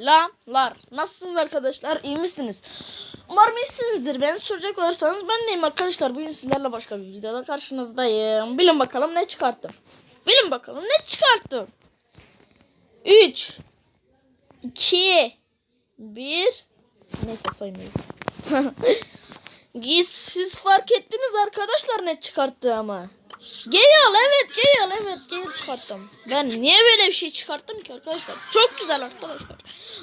Selamlar. Nasılsınız arkadaşlar? İyi misiniz? Umarım iyisinizdir. Beni soracak olursanız ben deyim arkadaşlar. Bugün sizlerle başka bir videoda karşınızdayım. Bilin bakalım ne çıkarttım. Bilin bakalım ne çıkarttım. 3 2 1 Neyse saymayayım. Siz fark ettiniz arkadaşlar ne çıkarttı ama. Gale evet Gale evet Gale çıkarttım. Ben niye böyle bir şey çıkarttım ki arkadaşlar? Çok güzel arkadaşlar.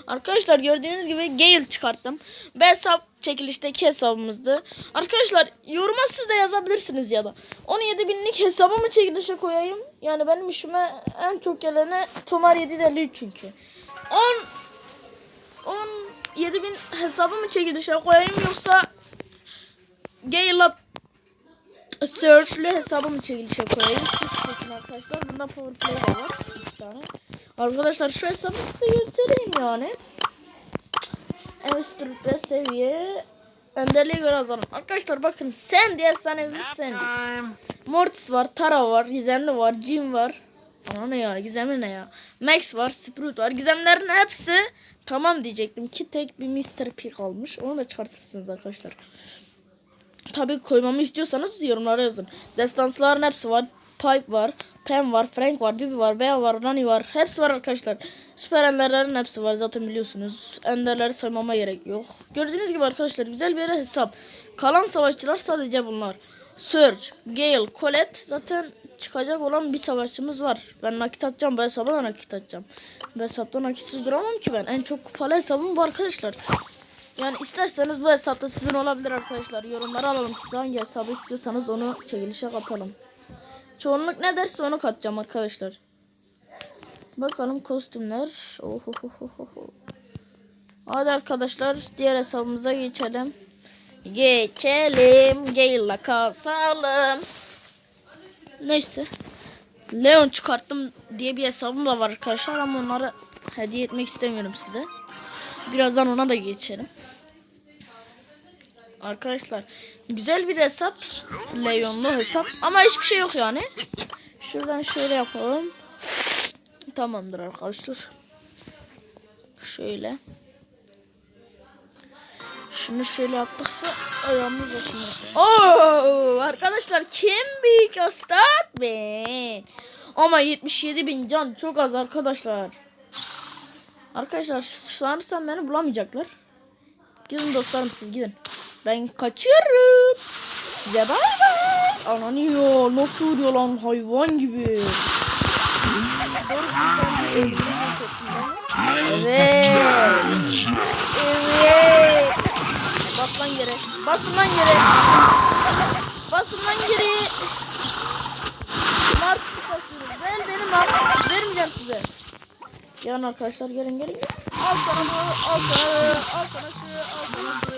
Arkadaşlar gördüğünüz gibi Gale çıkarttım. Bu hesap çekilişteki hesabımızdı. Arkadaşlar yoruma siz de yazabilirsiniz ya da. 17 binlik hesabımı çekilişe koyayım. Yani benim işime en çok gelene Tomar 753 çünkü. 10 17 bin hesabımı çekilişe koyayım yoksa Gale'a Search'lü hesabımı çekilişe koyayım. Seçin arkadaşlar. Bunda powerplay de var. 3 tane. Arkadaşlar şu hesabı size göstereyim yani. En üst rütbe seviye. Önderliğe göre azalım. Arkadaşlar bakın Sandy efsanevimiz Sandy. Mortis var, Tara var, Gizemli var, Jim var. Ana ne ya, Gizemli ne ya? Max var, Sprout var. Gizemlerin hepsi tamam diyecektim ki tek bir Mr. P kalmış. Onu da çıkartırsınız arkadaşlar. Tabii koymamı istiyorsanız yorumlara yazın. Destansların hepsi var. Pipe var. Pen var. Frank var. Bibi var. Bea var. Nani var. Hepsi var arkadaşlar. Süper enderlerin hepsi var. Zaten biliyorsunuz. Enderleri saymama gerek yok. Gördüğünüz gibi arkadaşlar güzel bir hesap. Kalan savaşçılar sadece bunlar. Surge, Gale, Colette zaten çıkacak olan bir savaşçımız var. Ben nakit atacağım. Bu hesaba da nakit atacağım. Bu hesapta nakitsiz duramam ki ben. En çok kupalı hesabım bu arkadaşlar. Yani isterseniz bu hesapta sizin olabilir arkadaşlar. Yorumlara alalım siz hangi hesabı istiyorsanız onu çekilişe katalım. Çoğunluk ne derse onu katacağım arkadaşlar. Bakalım kostümler. Ohohohoho. Hadi arkadaşlar diğer hesabımıza geçelim. Geçelim. Gale'la kasalım. Neyse. Leon çıkarttım diye bir hesabım da var arkadaşlar ama onları hediye etmek istemiyorum size. Birazdan ona da geçelim. Arkadaşlar güzel bir hesap. Leon'lu hesap. Ama hiçbir şey yok yani. Şuradan şöyle yapalım. Tamamdır arkadaşlar. Şöyle. Şunu şöyle yaptıksa ayağımı uzatayım. Oo, arkadaşlar kim büyük ustad ben. Ama 77 bin can çok az arkadaşlar. Arkadaşlar sanırsam beni bulamayacaklar. Gidin dostlarım siz gidin. Ben kaçıyorum. Size bay bay. Ananıyor. Nasıl vuruyor lan hayvan gibi. Evet. Evet. Bas lan yere. Basın lan yere. Basın lan yere. Şımart basıyorum. Ver benim lan. Vermeyeceğim size. Gelin arkadaşlar gelin gelin. Al sana bu, al sana, al sana şu, al sana şu.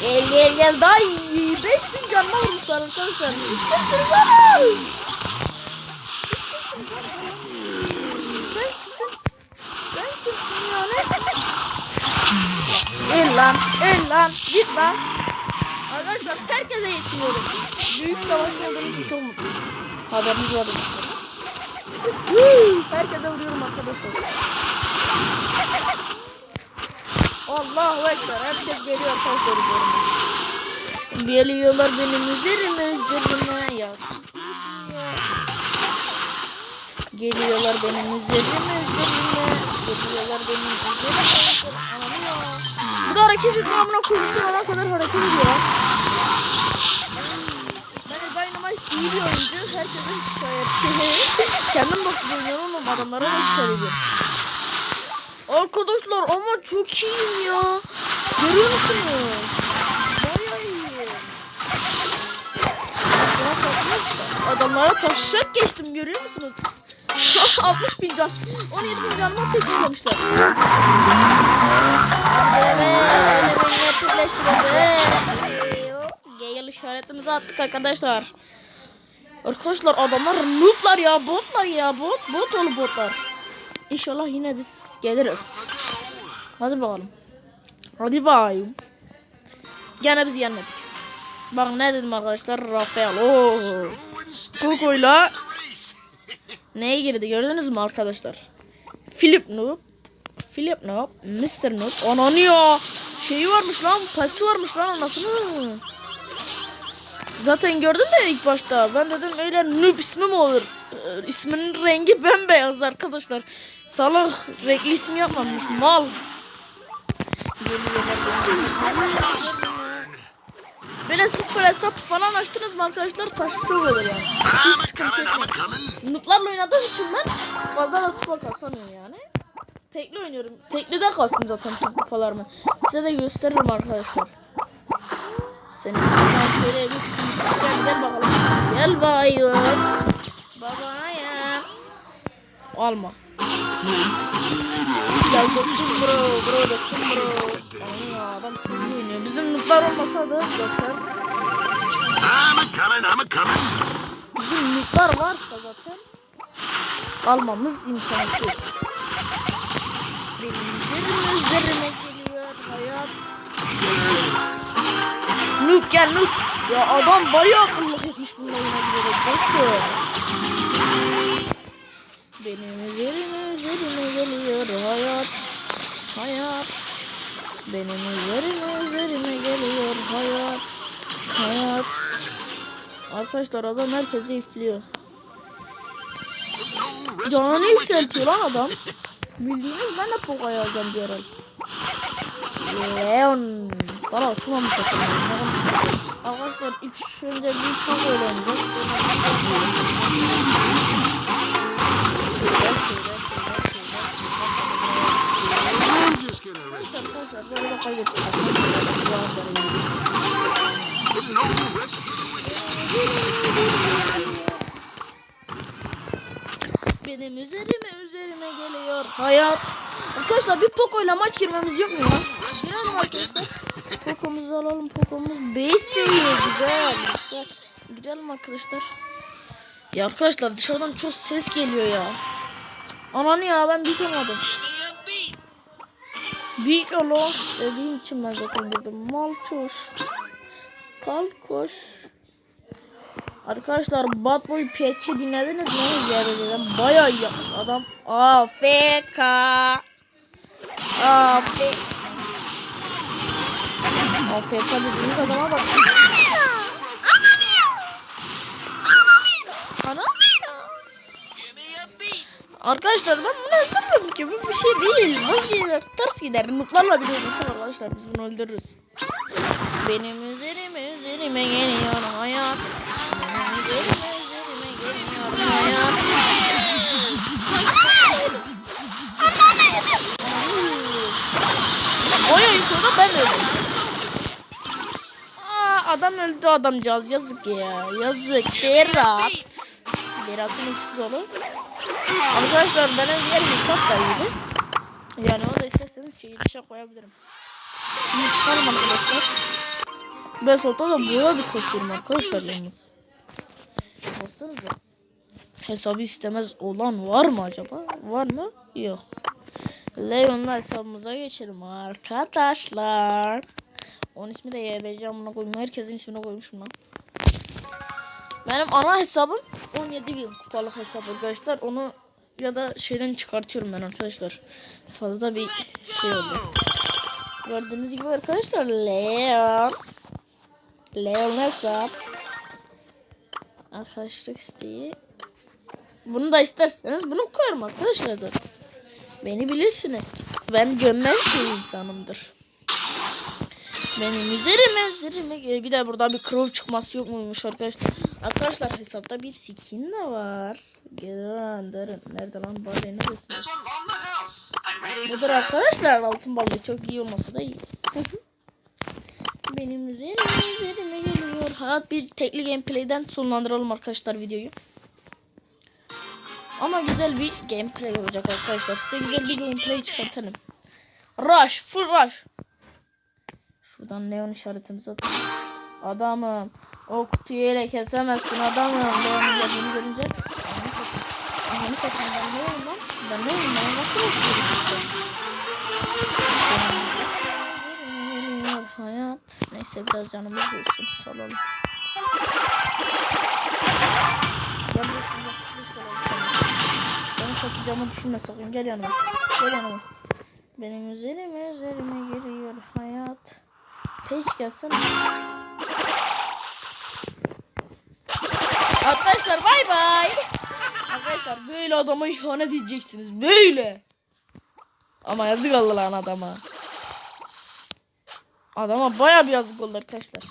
Gel gel gel daha iyi. 5000 canına vurmuşlar arkadaşlar. Kimsiniz oğlum? Sen kimsin? Sen kimsin yani? El lan, el lan, git lan. Arkadaşlar herkese yetmiyorum. Büyük savaş olduğunu çok mutluyum. Haberiniz var mı? Herkese vuruyorum arkadaşlar. Allahu Ekber. Herkes geliyor arkadaşlar üzerime. Geliyorlar benim üzerime üzerime ya. Geliyorlar benim üzerime üzerime. Geliyorlar benim üzerime ya. Bu da hareket etme amına koyusu ona kadar hareket ediyor. Ben Dynamite iyi bir oyuncu. Herkese şikayetçi. Kendim bakıp oynuyorum ama adamlara da şikayet ediyorum. Arkadaşlar ama çok iyiyim ya. Görüyor musunuz? Bayağı. Adamlara taşak geçtim görüyor musunuz? 60 bin can. 17 bin canla tek işlemişler. Evet. Birleştirelim. Gale işaretimizi attık arkadaşlar. Arkadaşlar adamlar nooblar ya botlar ya bot bot oğlu botlar. İnşallah yine biz geliriz. Hadi bakalım. Hadi bakayım. Gene biz yenmedik. Bak ne dedim arkadaşlar Rafael. Oo. Kuko'yla neye girdi gördünüz mü arkadaşlar? Philip Noob, Philip Noob, Mr. Noob. Ananı ya. Şeyi varmış lan. Pası varmış lan anasını. Zaten gördün de ilk başta. Ben dedim öyle noob ismi mi olur? Ee, isminin rengi bembeyaz arkadaşlar. Salak renkli ismi yapmamış. Mal. Böyle sıfır hesap falan açtınız mı arkadaşlar taş çok olur yani. Hiç sıkıntı etmeyin. Nutlarla oynadığım için ben fazla da kupa kasamıyorum yani. Tekli oynuyorum. Tekli de kastım zaten kupalarımı. Size de gösteririm arkadaşlar. Seni şuradan şöyle bir gel, gel bakalım. Gel bayım. Babana ya. Alma. Gel dostum bro, bro dostum bro. Ya adam çok iyi oynuyor. Bizim nutlar olmasa da zaten. I'm coming, I'm coming. Bizim nutlar varsa zaten almamız imkansız. Benim üzerime geliyor hayat. Nuk gel Nuk. Ya adam bayağı akıllık etmiş bununla oynayabilerek dostum. Benim üzerime üzerime geliyor hayat. Hayat. Benim üzerime üzerime geliyor hayat. Hayat. Arkadaşlar adam herkese ifliyor. Canını yükseltiyor lan adam. Bildiğiniz ben de Poga'yı alacağım bir ara. Leon. Sana konuşuyorsun? Arkadaşlar ilk önce bir no rescue. Benim üzerime üzerime geliyor hayat. Arkadaşlar bir Poco ile maç girmemiz yok mu ya? Girelim arkadaşlar. Poco'muzu alalım. Poco'muz 5 seviye güzel. Girelim arkadaşlar. Ya arkadaşlar dışarıdan çok ses geliyor ya. Ananı ya ben yıkamadım. Büyük olan sevdiğim için ben zaten girdim. Malçoş. Kalkoş. Arkadaşlar Bad Boy Patch'i dinlediniz mi? Gerçekten bayağı iyi yapmış adam. AFK. AFK. AFK dediğimiz adama bak. Ana. Arkadaşlar ben bunu öldürürüm ki bu bir şey değil. Boş gider, ters gider. Mutlarla bile oynasın arkadaşlar biz bunu öldürürüz. Benim üzerime üzerime geliyor hayat. Benim üzerime üzerime geliyor hayat. Oy oy ben öldüm. Adam öldü adamcağız yazık ya yazık Berat. Berat'ın ikisi dolu. Arkadaşlar benim diğer hesap da iyiydi. Yani onu da isterseniz çekilişe koyabilirim. Şimdi çıkalım arkadaşlar. Ben solda da boya bir kasıyorum arkadaşlar yalnız. Baksanıza. Hesabı istemez olan var mı acaba? Var mı? Yok. Leon'la hesabımıza geçelim arkadaşlar. Onun ismi de YBC amına koyayım. Herkesin ismini koymuşum lan. Benim ana hesabım 17 bin kupalık hesap arkadaşlar. Onu ya da şeyden çıkartıyorum ben arkadaşlar. Fazla bir şey oldu. Gördüğünüz gibi arkadaşlar Leon. Leon hesap. Arkadaşlık isteği. Bunu da isterseniz bunu koyarım arkadaşlar. Beni bilirsiniz. Ben gömmez bir insanımdır. Benim üzerime üzerime bir de burada bir crow çıkması yok muymuş arkadaşlar. Arkadaşlar hesapta bir skin de var. Gelin derin. Nerede lan bari to Budur arkadaşlar altın balığı çok iyi olmasa da iyi. Benim üzerime üzerime geliyor. Hayat bir tekli gameplay'den sonlandıralım arkadaşlar videoyu. Ama güzel bir gameplay olacak arkadaşlar. Size güzel bir gameplay çıkartalım. Rush, full rush. Şuradan neon işaretimizi atalım. Adamım. O kutuyu ele kesemezsin adamım. Leon'un geldiğini görünce. Ananı satayım. Ananı satayım ben neyim lan? Ben neyim lan? Nasıl başlıyorsun sen? Hayat. Neyse biraz canımız olsun. Salalım. Gel sana. Seni satacağımı düşünme sakın. Gel yanıma. Gel yanıma. Benim üzerime üzerime geliyor. Page gelsene. Arkadaşlar bay bay. Arkadaşlar böyle adama ihanet edeceksiniz. Böyle. Ama yazık oldu lan adama. Adama baya bir yazık oldu arkadaşlar.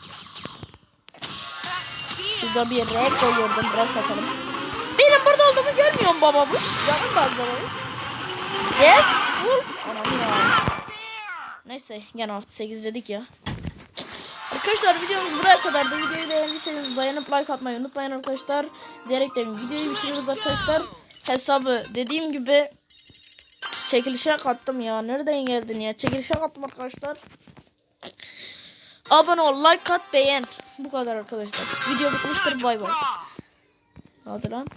Şurada bir renk koyuyordum. Brush atalım. Benim burada olduğumu görmüyor babamış? Canım baz babamış. Yes. Wolf. Anam ya. Neyse gene artı 8 dedik ya. Arkadaşlar videomuz buraya kadar da videoyu beğendiyseniz beğenip like atmayı unutmayın arkadaşlar. Diyerekten videoyu bitiriyoruz arkadaşlar. Hesabı dediğim gibi çekilişe kattım ya. Nereden geldin ya? Çekilişe kattım arkadaşlar. Abone ol, like at, beğen. Bu kadar arkadaşlar. Video bitmiştir. Bay bay. Hadi lan.